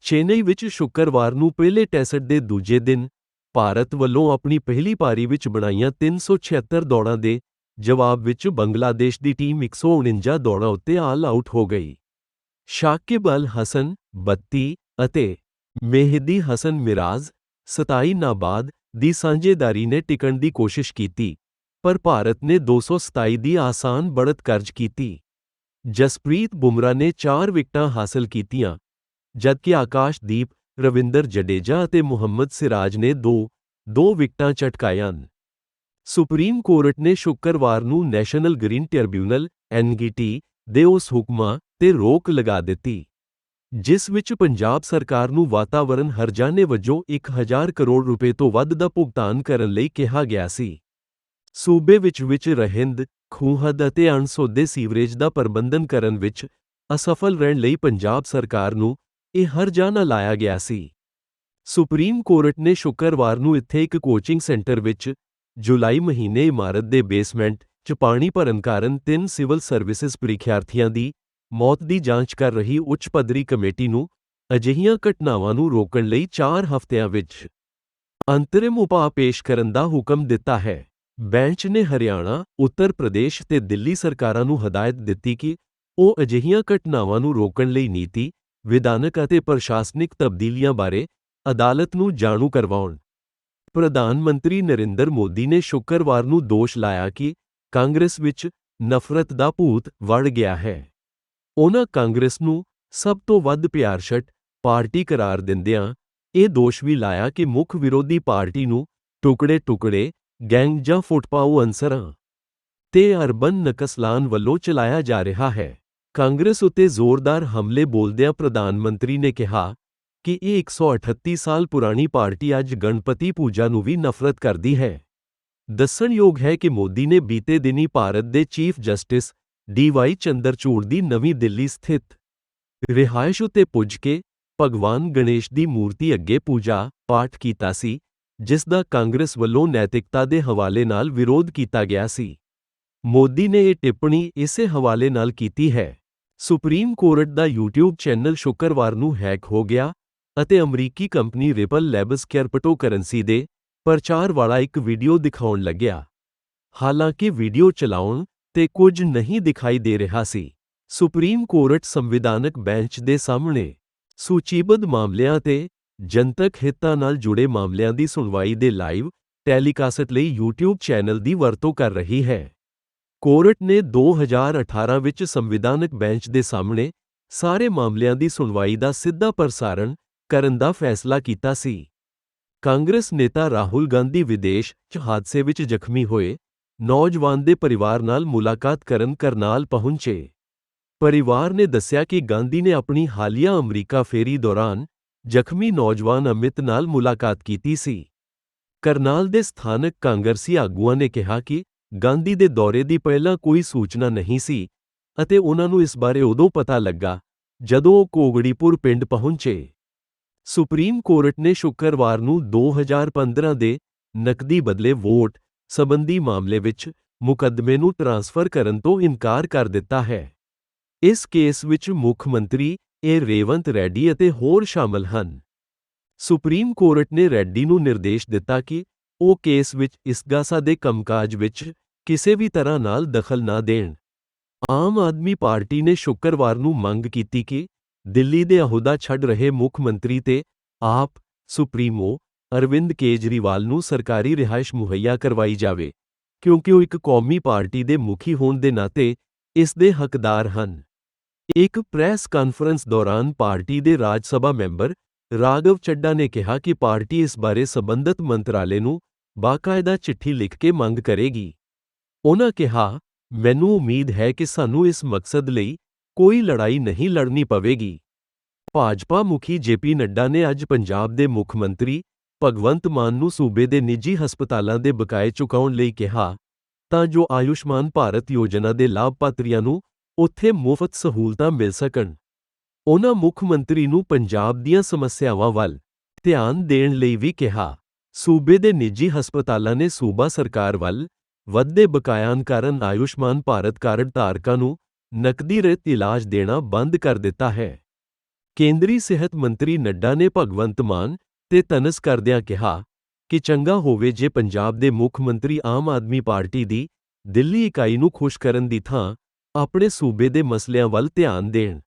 ਚੇਨਈ ਵਿੱਚ ਸ਼ੁੱਕਰਵਾਰ ਨੂੰ ਪਹਿਲੇ ਟੈਸਟ ਦੇ ਦੂਜੇ ਦਿਨ ਭਾਰਤ ਵੱਲੋਂ ਆਪਣੀ ਪਹਿਲੀ ਪਾਰੀ ਵਿੱਚ ਬਣਾਈਆਂ 376 ਦੌੜਾਂ ਦੇ ਜਵਾਬ ਵਿੱਚ ਬੰਗਲਾਦੇਸ਼ ਦੀ ਟੀਮ 149 ਦੌੜਾਂ ਉੱਤੇ ਆਲ ਆਊਟ ਹੋ ਗਈ। ਸ਼ਾਕਿਬ ਅਲ ਹਸਨ 32 ਅਤੇ ਮੇਹਦੀ ਹਸਨ ਮਿਰਾਜ਼ 27 ਨਾਬਾਦ ਦੀ ਸਾਂਝੇਦਾਰੀ ਨੇ ਟਿਕਣ ਦੀ ਕੋਸ਼ਿਸ਼ ਕੀਤੀ, ਪਰ ਭਾਰਤ ਨੇ 227 ਦੀ ਆਸਾਨ ਬੜਤ ਕਰਜ ਕੀਤੀ। ਜਸਪ੍ਰੀਤ ਬੁਮਰਾ ਨੇ 4 ਵਿਕਟਾਂ ਹਾਸਲ ਕੀਤੀਆਂ, ਜਦਕਿ ਆਕਾਸ਼ਦੀਪ ਰਵਿੰਦਰ ਜਡੇਜਾ ਅਤੇ ਮੁਹੰਮਦ ਸਿਰਾਜ ਨੇ 2-2 ਵਿਕਟਾਂ ਝਟਕਾਈਆਂ। ਸੁਪਰੀਮ ਕੋਰਟ ਨੇ ਸ਼ੁੱਕਰਵਾਰ ਨੂੰ ਨੈਸ਼ਨਲ ਗ੍ਰੀਨ ਟ੍ਰਿਬਿਊਨਲ ਐਨਜੀਟੀ ਦੇ ਉਸ ਹੁਕਮਾਂ ਤੇ ਰੋਕ ਲਗਾ ਦਿੱਤੀ, ਜਿਸ ਵਿੱਚ ਪੰਜਾਬ ਸਰਕਾਰ ਨੂੰ ਵਾਤਾਵਰਣ ਹਰਜਾਨੇ ਵਜੋਂ 1000 ਕਰੋੜ ਰੁਪਏ ਤੋਂ ਵੱਧ ਦਾ ਭੁਗਤਾਨ ਕਰਨ ਲਈ ਕਿਹਾ ਗਿਆ ਸੀ। ਸੂਬੇ ਵਿੱਚ ਵਿੱਚ ਰਹਿੰਦ ਖੂਹਦ ਅਤੇ ਅਣਸੋਧੇ ਸੀਵਰੇਜ ਦਾ ਪ੍ਰਬੰਧਨ ਕਰਨ ਵਿੱਚ ਅਸਫਲ ਰਹਿਣ ਲਈ ਪੰਜਾਬ ਸਰਕਾਰ ਨੂੰ ਇਹ ਹਰਜਾਨਾ ਲਾਇਆ ਗਿਆ ਸੀ। ਸੁਪਰੀਮ ਕੋਰਟ ਨੇ ਸ਼ੁੱਕਰਵਾਰ ਨੂੰ ਇੱਥੇ ਇੱਕ ਕੋਚਿੰਗ ਸੈਂਟਰ ਵਿੱਚ ਜੁਲਾਈ ਮਹੀਨੇ ਇਮਾਰਤ ਦੇ ਬੇਸਮੈਂਟ 'ਚ ਪਾਣੀ ਭਰਨ ਕਾਰਨ ਤਿੰਨ ਸਿਵਲ ਸਰਵਿਸਿਜ਼ ਪ੍ਰੀਖਿਆਰਥੀਆਂ ਦੀ ਮੌਤ ਦੀ ਜਾਂਚ ਕਰ ਰਹੀ ਉੱਚ ਪੱਧਰੀ ਕਮੇਟੀ ਨੂੰ ਅਜਿਹੀਆਂ ਘਟਨਾਵਾਂ ਨੂੰ ਰੋਕਣ ਲਈ 4 ਹਫ਼ਤਿਆਂ ਵਿੱਚ ਅੰਤਰਿਮ ਉਪਾਅ ਪੇਸ਼ ਕਰਨ ਦਾ ਹੁਕਮ ਦਿੱਤਾ ਹੈ। ਬੈਂਚ ਨੇ ਹਰਿਆਣਾ, ਉੱਤਰ ਪ੍ਰਦੇਸ਼ ਤੇ ਦਿੱਲੀ ਸਰਕਾਰਾਂ ਨੂੰ ਹਦਾਇਤ ਦਿੱਤੀ ਕਿ ਉਹ ਅਜਿਹੀਆਂ ਘਟਨਾਵਾਂ ਨੂੰ ਰੋਕਣ ਲਈ ਨੀਤੀ, ਵਿਧਾਨਕ ਅਤੇ ਪ੍ਰਸ਼ਾਸਨਿਕ ਤਬਦੀਲੀਆਂ ਬਾਰੇ ਅਦਾਲਤ ਨੂੰ ਜਾਣੂ ਕਰਵਾਉਣ। ਪ੍ਰਧਾਨ ਮੰਤਰੀ ਨਰਿੰਦਰ ਮੋਦੀ ਨੇ ਸ਼ੁੱਕਰਵਾਰ ਨੂੰ ਦੋਸ਼ ਲਾਇਆ ਕਿ ਕਾਂਗਰਸ ਵਿੱਚ ਨਫ਼ਰਤ ਦਾ ਭੂਤ ਵੜ ਗਿਆ ਹੈ। ਉਹਨਾਂ ਕਾਂਗਰਸ ਨੂੰ ਸਭ ਤੋਂ ਵੱਧ ਪਿਆਰਸ਼ਟ ਪਾਰਟੀ ਕਰਾਰ ਦਿੰਦਿਆਂ ਇਹ ਦੋਸ਼ ਵੀ ਲਾਇਆ ਕਿ ਮੁੱਖ ਵਿਰੋਧੀ ਪਾਰਟੀ ਨੂੰ ਟੁਕੜੇ-ਟੁਕੜੇ ਗੈਂਗ ਜਾਂ ਫੁੱਟਪਾਊ ਅਨਸਰਾਂ ਤੇ ਅਰਬਨ ਨਕਸਲਾਨ ਵੱਲੋਂ ਚਲਾਇਆ ਜਾ ਰਿਹਾ ਹੈ। ਕਾਂਗਰਸ ਉੱਤੇ ਜ਼ੋਰਦਾਰ ਹਮਲੇ ਬੋਲਦਿਆਂ ਪ੍ਰਧਾਨ ਮੰਤਰੀ ਨੇ ਕਿਹਾ ਕਿ ਇਹ 138 ਸਾਲ ਪੁਰਾਣੀ ਪਾਰਟੀ ਅੱਜ ਗਣਪਤੀ ਪੂਜਾ ਨੂੰ ਵੀ ਨਫ਼ਰਤ ਕਰਦੀ ਹੈ। ਦੱਸਣਯੋਗ ਹੈ ਕਿ ਮੋਦੀ ਨੇ ਬੀਤੇ ਦਿਨੀ ਭਾਰਤ ਦੇ ਚੀਫ ਜਸਟਿਸ ਡੀ.ਵਾਈ ਚੰਦਰਚੂੜ ਦੀ ਨਵੀਂ ਦਿੱਲੀ ਸਥਿਤ ਰਿਹਾਇਸ਼ ਉੱਤੇ ਪੁੱਜ ਕੇ ਭਗਵਾਨ ਗਣੇਸ਼ ਦੀ ਮੂਰਤੀ ਅੱਗੇ ਪੂਜਾ ਪਾਠ ਕੀਤਾ ਸੀ ਜਿਸ ਦਾ ਕਾਂਗਰਸ ਵੱਲੋਂ ਨੈਤਿਕਤਾ ਦੇ ਹਵਾਲੇ ਨਾਲ ਵਿਰੋਧ ਕੀਤਾ ਗਿਆ ਸੀ। ਮੋਦੀ ਨੇ ਇਹ ਟਿੱਪਣੀ ਇਸੇ ਹਵਾਲੇ ਨਾਲ ਕੀਤੀ ਹੈ। ਸੁਪਰੀਮ ਕੋਰਟ ਦਾ YouTube ਚੈਨਲ ਸ਼ੁੱਕਰਵਾਰ ਨੂੰ ਹੈਕ ਹੋ ਗਿਆ ਅਤੇ ਅਮਰੀਕੀ ਕੰਪਨੀ ਰਿਪਲ ਲੈਬਸ ਕ੍ਰਿਪਟੋਕਰੰਸੀ ਦੇ ਪ੍ਰਚਾਰ ਵਾਲਾ ਇੱਕ ਵੀਡੀਓ ਦਿਖਾਉਣ ਲੱਗਿਆ। ਹਾਲਾਂਕਿ ਵੀਡੀਓ ਚਲਾਉਣ ਤੇ ਕੁਝ ਨਹੀਂ ਦਿਖਾਈ ਦੇ ਰਿਹਾ ਸੀ। ਸੁਪਰੀਮ ਕੋਰਟ ਸੰਵਿਧਾਨਕ ਬੈਂਚ ਦੇ ਸਾਹਮਣੇ ਸੂਚੀਬੱਧ ਮਾਮਲਿਆਂ ਤੇ ਜਨਤਕ ਹਿੱਤਾਂ ਨਾਲ ਜੁੜੇ ਮਾਮਲਿਆਂ ਦੀ ਸੁਣਵਾਈ ਦੇ ਲਾਈਵ ਟੈਲੀਕਾਸਟ ਲਈ YouTube ਚੈਨਲ ਦੀ ਵਰਤੋਂ ਕਰ ਰਹੀ ਹੈ। ਕੋਰਟ ਨੇ 2018 ਵਿੱਚ ਸੰਵਿਧਾਨਕ ਬੈਂਚ ਦੇ ਸਾਹਮਣੇ ਸਾਰੇ ਮਾਮਲਿਆਂ ਦੀ ਸੁਣਵਾਈ ਦਾ ਸਿੱਧਾ ਪ੍ਰਸਾਰਣ ਕਰਨ ਦਾ ਫੈਸਲਾ ਕੀਤਾ ਸੀ। ਕਾਂਗਰਸ ਨੇਤਾ ਰਾਹੁਲ ਗਾਂਧੀ ਵਿਦੇਸ਼ 'ਚ ਹਾਦਸੇ ਵਿੱਚ ਜ਼ਖਮੀ ਹੋਏ, ਨੌਜਵਾਨ ਦੇ ਪਰਿਵਾਰ ਨਾਲ ਮੁਲਾਕਾਤ ਕਰਨ ਕਰਨਾਲ ਪਹੁੰਚੇ। ਪਰਿਵਾਰ ਨੇ ਦੱਸਿਆ ਕਿ ਗਾਂਧੀ ਨੇ ਆਪਣੀ ਹਾਲੀਆ ਅਮਰੀਕਾ ਫੇਰੀ ਦੌਰਾਨ ਜ਼ਖਮੀ ਨੌਜਵਾਨ ਅਮਿਤ ਨਾਲ ਮੁਲਾਕਾਤ ਕੀਤੀ ਸੀ। ਕਰਨਾਲ ਦੇ ਸਥਾਨਕ ਕਾਂਗਰਸੀ ਆਗੂਆਂ ਨੇ ਕਿਹਾ ਕਿ ਗਾਂਧੀ ਦੇ ਦੌਰੇ ਦੀ ਪਹਿਲਾਂ ਕੋਈ ਸੂਚਨਾ ਨਹੀਂ ਸੀ ਅਤੇ ਉਹਨਾਂ ਨੂੰ ਇਸ ਬਾਰੇ ਉਦੋਂ ਪਤਾ ਲੱਗਾ ਜਦੋਂ ਉਹ ਕੋਗੜੀਪੁਰ ਪਿੰਡ ਪਹੁੰਚੇ। ਸੁਪਰੀਮ ਕੋਰਟ ਨੇ ਸ਼ੁੱਕਰਵਾਰ ਨੂੰ 2015 ਦੇ ਨਕਦੀ ਬਦਲੇ ਵੋਟ ਸਬੰਧੀ ਮਾਮਲੇ ਵਿੱਚ ਮੁਕੱਦਮੇ ਨੂੰ ਟ੍ਰਾਂਸਫਰ ਕਰਨ ਤੋਂ ਇਨਕਾਰ ਕਰ ਦਿੱਤਾ ਹੈ। ਇਸ ਕੇਸ ਵਿੱਚ ਮੁੱਖ ਮੰਤਰੀ ਇਹ ਰੇਵੰਤ ਰੈਡੀ ਅਤੇ ਹੋਰ ਸ਼ਾਮਲ ਹਨ। ਸੁਪਰੀਮ ਕੋਰਟ ਨੇ ਰੈਡੀ ਨੂੰ ਨਿਰਦੇਸ਼ ਦਿੱਤਾ ਕਿ ਉਹ ਕੇਸ ਵਿੱਚ ਇਸਗਾਸਾ ਦੇ ਕੰਮਕਾਜ ਵਿੱਚ ਕਿਸੇ ਵੀ ਤਰ੍ਹਾਂ ਨਾਲ ਦਖਲ ਨਾ ਦੇਣ। ਆਮ ਆਦਮੀ ਪਾਰਟੀ ਨੇ ਸ਼ੁੱਕਰਵਾਰ ਨੂੰ ਮੰਗ ਕੀਤੀ ਕਿ ਦਿੱਲੀ ਦੇ ਅਹੁਦਾ ਛੱਡ ਰਹੇ ਮੁੱਖ ਮੰਤਰੀ ਤੇ ਆਪ ਸੁਪਰੀਮੋ ਅਰਵਿੰਦ ਕੇਜਰੀਵਾਲ ਨੂੰ ਸਰਕਾਰੀ ਰਿਹਾਇਸ਼ ਮੁਹੱਈਆ ਕਰਵਾਈ ਜਾਵੇ, ਕਿਉਂਕਿ ਉਹ ਇੱਕ ਕੌਮੀ ਪਾਰਟੀ ਦੇ ਮੁਖੀ ਹੋਣ ਦੇ ਨਾਤੇ ਇਸ ਦੇ ਹੱਕਦਾਰ ਹਨ। ਇੱਕ ਪ੍ਰੈਸ ਕਾਨਫਰੰਸ ਦੌਰਾਨ ਪਾਰਟੀ ਦੇ ਰਾਜ ਸਭਾ ਮੈਂਬਰ ਰਾਘਵ ਚੱਡਾ ਨੇ ਕਿਹਾ ਕਿ ਪਾਰਟੀ ਇਸ ਬਾਰੇ ਸਬੰਧਤ ਮੰਤਰਾਲੇ ਨੂੰ ਬਾਕਾਇਦਾ ਚਿੱਠੀ ਲਿਖ ਕੇ ਮੰਗ ਕਰੇਗੀ। ਉਹਨਾਂ ਕਿਹਾ, ਮੈਨੂੰ ਉਮੀਦ ਹੈ ਕਿ ਸਾਨੂੰ ਇਸ ਮਕਸਦ ਲਈ ਕੋਈ ਲੜਾਈ ਨਹੀਂ ਲੜਨੀ ਪਵੇਗੀ। ਭਾਜਪਾ ਮੁਖੀ ਜੇਪੀ ਨੱਡਾ ਨੇ ਅੱਜ ਪੰਜਾਬ ਦੇ ਮੁੱਖ ਮੰਤਰੀ ਭਗਵੰਤ ਮਾਨ ਨੂੰ ਸੂਬੇ ਦੇ ਨਿੱਜੀ ਹਸਪਤਾਲਾਂ ਦੇ ਬਕਾਏ ਚੁਕਾਉਣ ਲਈ ਕਿਹਾ ਤਾਂ ਜੋ ਆਯੁਸ਼ਮਾਨ ਭਾਰਤ ਯੋਜਨਾ ਦੇ ਲਾਭਪਾਤਰੀਆਂ ਨੂੰ ਉੱਥੇ ਮੁਫਤ ਸਹੂਲਤਾਂ ਮਿਲ ਸਕਣ। ਉਹਨਾਂ ਮੁੱਖ ਮੰਤਰੀ ਨੂੰ ਪੰਜਾਬ ਦੀਆਂ ਸਮੱਸਿਆਵਾਂ ਵੱਲ ਧਿਆਨ ਦੇਣ ਲਈ ਵੀ ਕਿਹਾ। ਸੂਬੇ ਦੇ ਨਿੱਜੀ ਹਸਪਤਾਲਾਂ ਨੇ ਸੂਬਾ ਸਰਕਾਰ ਵੱਲ ਵੱਧਦੇ ਬਕਾਇਆਂ ਕਾਰਨ ਆਯੁਸ਼ਮਾਨ ਭਾਰਤ ਕਾਰਡ ਧਾਰਕਾਂ ਨੂੰ ਨਕਦੀ ਰਹਿਤ ਇਲਾਜ ਦੇਣਾ ਬੰਦ ਕਰ ਦਿੱਤਾ ਹੈ ਕੇਂਦਰੀ ਸਿਹਤ ਮੰਤਰੀ ਨੱਡਾ ਨੇ ਭਗਵੰਤ ਮਾਨ ਤੇ ਤਨਸ ਕਰਦਿਆਂ ਕਿਹਾ ਕਿ ਚੰਗਾ ਹੋਵੇ ਜੇ ਪੰਜਾਬ ਦੇ ਮੁੱਖ ਮੰਤਰੀ ਆਮ ਆਦਮੀ ਪਾਰਟੀ ਦੀ ਦਿੱਲੀ ਇਕਾਈ ਨੂੰ ਖੁਸ਼ ਕਰਨ ਦੀ ਥਾਂ ਆਪਣੇ ਸੂਬੇ ਦੇ ਮਸਲਿਆਂ ਵੱਲ ਧਿਆਨ ਦੇਣ।